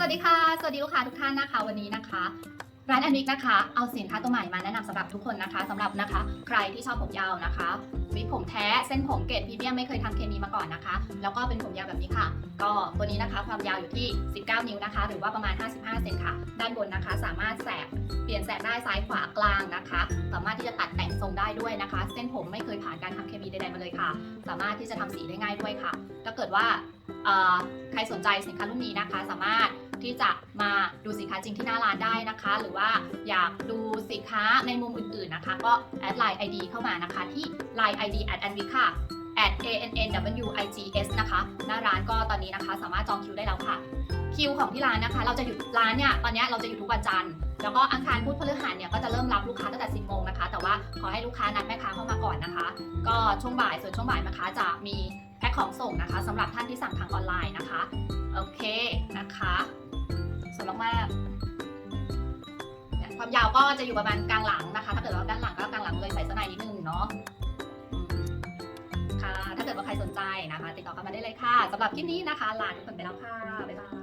สวัสดีค่ะ สวัสดีลูกค้าทุกท่านนะคะ วันนี้นะคะ ร้านแอนวิกนะคะ เอาสินค้าตัวใหม่มาแนะนำสำหรับทุกคนนะคะสำหรับนะคะ ใครที่ชอบผมยาวนะคะวิกผมแท้เส้นผมเกรดพรีเมียมไม่เคยทำเคมีมาก่อนนะคะ แล้วก็เป็นผมยาวแบบนี้ค่ะ ก็ตัวนี้นะคะความยาวอยู่ที่ 19 นิ้วนะคะ หรือว่าประมาณ 55 เซนค่ะ ด้านบนนะคะ สามารถแสกเปลี่ยนแสกได้ซ้ายขวากลางนะคะ สามารถที่จะตัดแต่งทรงได้ด้วยนะคะ เส้นผมไม่เคยผ่านการทำเคมีใดๆมาเลยค่ะ สามารถที่จะทำสีได้ง่ายด้วยค่ะ ถ้าเกิดว่า ใครสนใจสินค้ารุ่นนี้นะคะ สามารถที่จะมาดูสินค้าจริงที่หน้าร้านได้นะคะ หรือว่าอยากดูสินค้าในมุมอื่นๆนะคะ ก็แอดไลน์ ID เข้ามานะคะ ที่ line ID at a n v i c a at a n n w i g s นะคะ หน้าร้านก็ตอนนี้นะคะ สามารถจองคิวได้แล้วค่ะ คิวของที่ร้านนะคะ เราจะอยู่ร้านเนี่ยตอนนี้เราจะอยู่ทุกวันจันทร์แล้วก็อังคารพุธพฤหัสเนี่ยก็จะเริ่มรับลูกค้าตั้งแต่ 10โมงนะคะ แต่ว่าขอให้ลูกค้านัดแม่ค้าเข้ามาก่อนนะคะ ก็ช่วงบ่ายส่วนช่วงบ่ายแม่ค้าจะมี ของส่งนะคะสำหรับท่านที่สั่งทางออนไลน์นะคะ โอเคนะคะสวยมากๆเนี่ยความยาวก็จะอยู่ประมาณกลางหลังนะคะ ถ้าเกิดว่าด้านหลังก็กลางหลังเลยใส่เสนายนิดนึงเนาะค่ะถ้าเกิดว่าใครสนใจนะคะ ติดต่อกันมาได้เลยค่ะสำหรับคลิปนี้นะคะลาทุกคนไปแล้วค่ะบ๊ายบาย